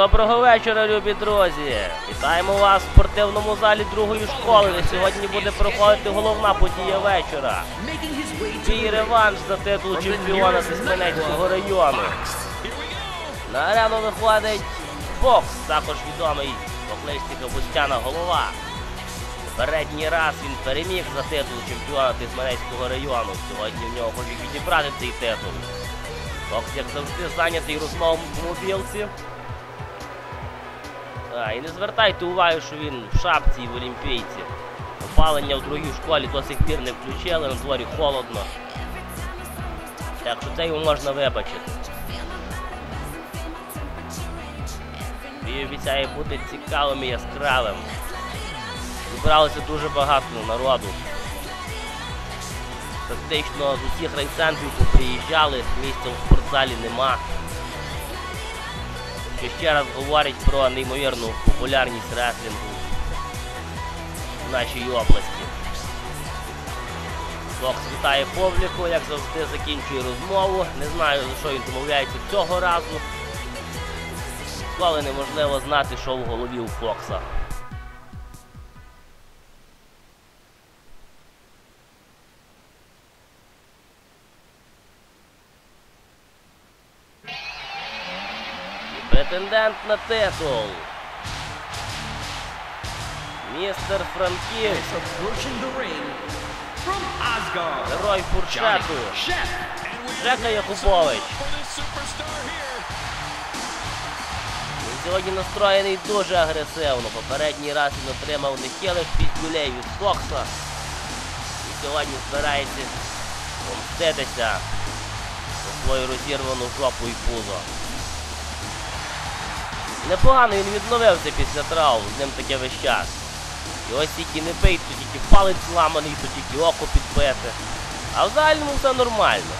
Доброго вечора, любі друзі! Вітаємо вас в спортивному залі другої школи, де сьогодні буде проходити головна подія вечора. Свій реванш за титул чемпіона Сесменецького району. На арену виходить Фокс, також відомий покличник Бустяна голова. Передній раз він переміг за титул чемпіона Тисменецького району. Сьогодні в нього хочуть відібрати цей титул. Фокс, як завжди, зайнятий розмовом в мобілці. А, і не звертайте уваги, що він в шапці і в олімпійці. Опалення в другій школі до сих пір не включили, на дворі холодно. Так що це йому можна вибачити. Бій обіцяє бути цікавим і яскравим. Зібралося дуже багато народу. Практично з усіх райцентрів поприїжджали, місця в спортзалі нема що ще раз говорить про неймовірну популярність реслінгу в нашій області. Фокс вітає публіку, як завжди закінчує розмову. Не знаю, за що він домовляється цього разу. Коли неможливо знати, що в голові у Фокса. Претендент на титул. Містер Франківськ, герой фуршету. Жека Якубович. Він сьогодні настроєний дуже агресивно. Попередній раз він отримав нехилих піздюлей від Фокса. І сьогодні збирається помститися за свою розірвану жопу і пузо. Непогано він відновився після травм, з ним таке весь час. І ось тільки не бий, то тільки палець зламаний, то тільки око підбите. А в загальному все нормально.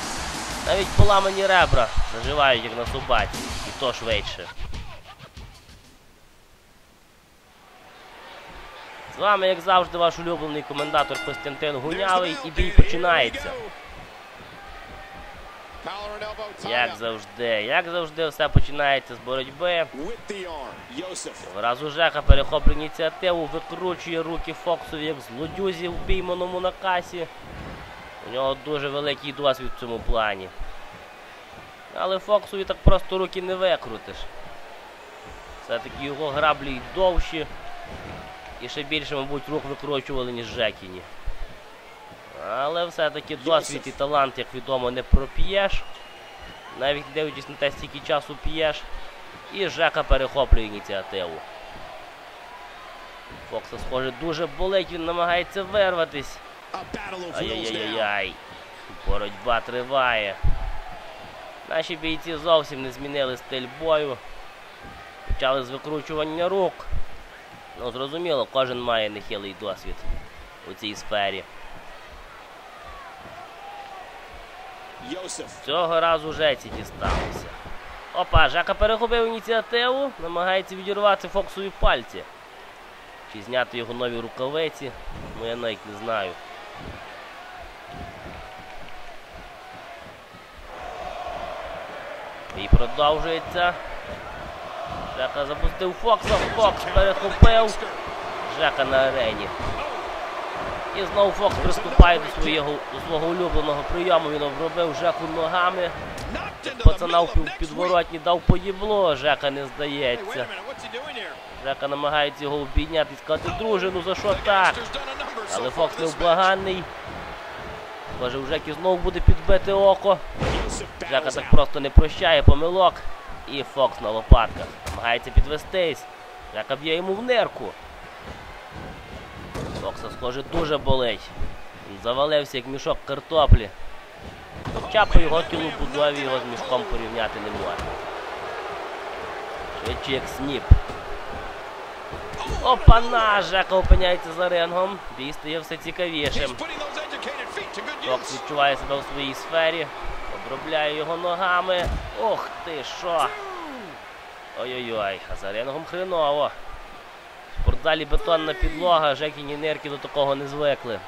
Навіть поламані ребра заживають як на собаці, і то швидше. З вами, як завжди, ваш улюблений коментатор Костянтин Гунявий і бій починається. Як завжди, як завжди, все починається з боротьби. Цього разу Жека перехоплює ініціативу, викручує руки Фоксові як злодюзі в пійманому на касі. У нього дуже великий досвід в цьому плані. Але Фоксові так просто руки не викрутиш. Все-таки його граблі й довші. І ще більше, мабуть, рук викручували, ніж Жекіні. Але все-таки досвід і талант, як відомо, не проп'єш. Навіть дивлячись на те, стільки часу п'єш. І Жека перехоплює ініціативу. Фокса, схоже, дуже болить, він намагається вирватись. Ай-яй-яй-яй. Боротьба триває. Наші бійці зовсім не змінили стиль бою. Почали з викручування рук. Ну, зрозуміло, кожен має нехилий досвід у цій сфері. Цього разу Жеці дісталося. Опа, Жака перехопив ініціативу, намагається відірвати Фоксові пальці. Чи зняти його нові рукавиці, ну я навіть не знаю. І продовжується. Жака запустив Фокса, Фокс перехопив. Жака на арені. І знову Фокс приступає до свого, до свого улюбленого прийому. Він обробив Жеку ногами. Пацана в підворотні дав поїбло, Жека не здається. Жека намагається його обійняти і сказати, друже, ну за що так? Але Фокс невблаганний. Може, у Жеки знову буде підбите око. Жека так просто не прощає помилок. І Фокс на лопатках. Намагається підвестись. Жека б'є йому в нирку. Фокса, схоже, дуже болить. Він завалився як мішок картоплі. Хоча по його тілу будові його з мішком порівняти не можна. Швидше як сніп. Опана! Жека опиняється за рингом. Бій стає все цікавішим. Фокс відчуває себе в своїй сфері. Обробляє його ногами. Ох ти що! Ой-ой-ой, а за рингом хреново. В спортзалі бетонна підлога, Жекіні нирки до такого не звикли.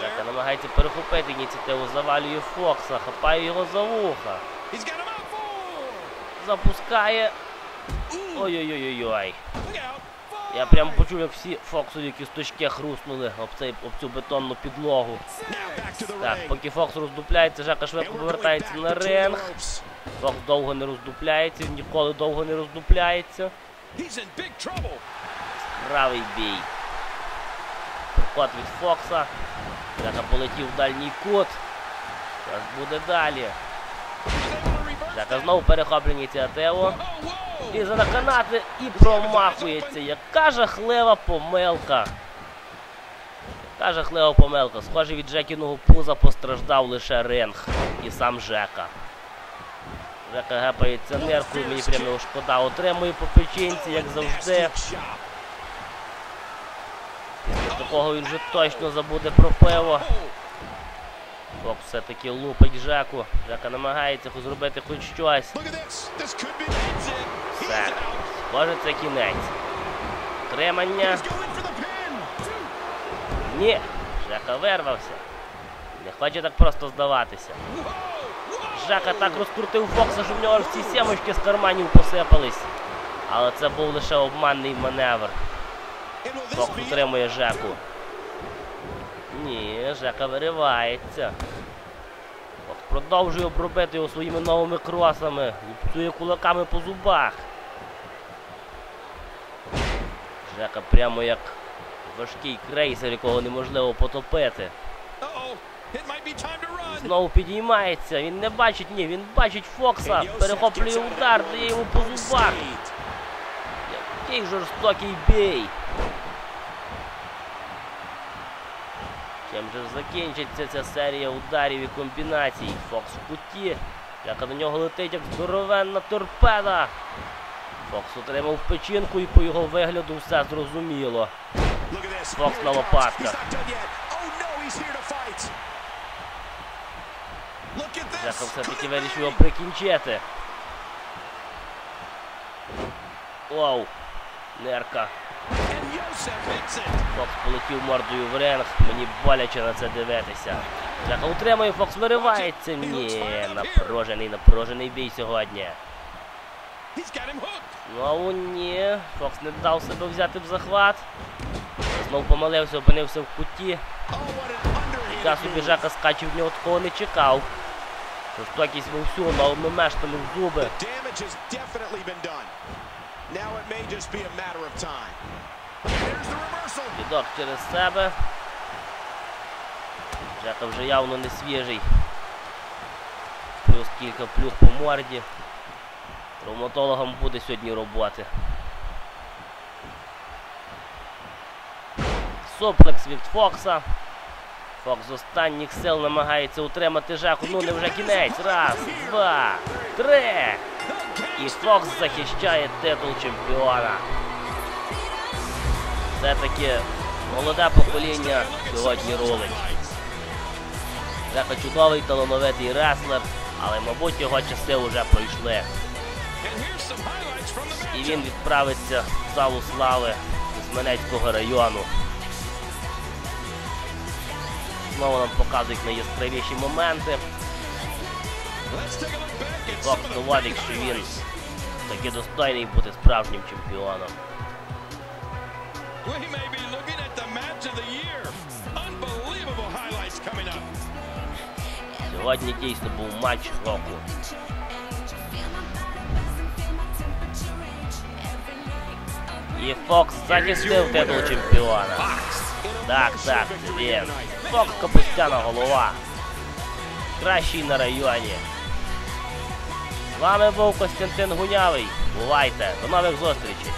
Жека намагається перехопити ініціативу, завалює Фокса, хапає його за вуха. запускає Ой-ой-ой-ой-ой. Я прям почув, як всі фоксові кісточки хруснули об, цей, об цю бетонну підлогу. Так, поки Фокс роздупляється, Жака швидко повертається на ринг. Фокс довго не роздупляється, ніколи довго не роздупляється. He's in big trouble. Правий бій. Приход від Фокса. Жака полетів в дальній кут. Зараз буде далі. That. знову перехоплює ініціативу. Лізе на канати і промахується. Яка жахлива помилка. Яка жахлива помилка. Схоже, від Жекіного пуза постраждав лише ринг і сам Жека. Жека гепається ниркою, мені прямо шкода. Отримує по печінці, як завжди. Після такого він вже точно забуде про пиво. Oh, все-таки лупить Жеку. Жека намагається зробити хоч щось. Все. Схоже, це кінець. Тримання. Ні, Жека вирвався. Не хоче так просто здаватися. Жека так розкрутив Фокса, що в нього всі сімочки з карманів посипались. Але це був лише обманний маневр. Фокс утримує Жеку. Ні, Жека виривається. Фокс продовжує обробити його своїми новими кросами. Лупцює кулаками по зубах. Жека прямо як важкий крейсер, якого неможливо потопити. Знову підіймається. Він не бачить, ні, він бачить Фокса, перехоплює удар, дає йому по зубах. Який жорстокий бій. Чим же закінчиться ця серія ударів і комбінацій? Фокс в куті. Яка до нього летить як здоровенна торпеда. Фокс отримав печінку і по його вигляду все зрозуміло. Here на лопатках. Жека все-таки вирішив його прикінчити. Оу, нерка. Фокс полетів мордою в ринг, мені боляче на це дивитися. Жака утримує, Фокс виривається. Ні, напружений, напружений бій сьогодні. Знову ні. Фокс не дав себе взяти в захват. Знов помилився, опинився в куті. Oh, what an Я собі move. Скаче в нього такого не чекав. Жорстокість вовсю, новими мештами в зуби. Підок через себе. Жека вже явно не свіжий. Плюс кілька плюх по морді. Травматологам буде сьогодні роботи. Суплекс від Фокса. Фокс з останніх сил намагається утримати Жаку. Ну не вже кінець. Раз, два, три. І Фокс захищає титул чемпіона. Все-таки молоде покоління сьогодні рулить. Жека чудовий талановитий реслер, але, мабуть, його часи вже пройшли. І він відправиться в залу слави Кузьменецького району. Знову нам показують найяскравіші моменти. Доводить, big що він таки достойний бути справжнім чемпіоном. Сьогодні дійсно був матч року. І Фокс захистив титул чемпіона. Так, так, він. Фокс капустяна голова. Кращий на районі. З вами був Костянтин Гунявий. Бувайте. До нових зустрічей.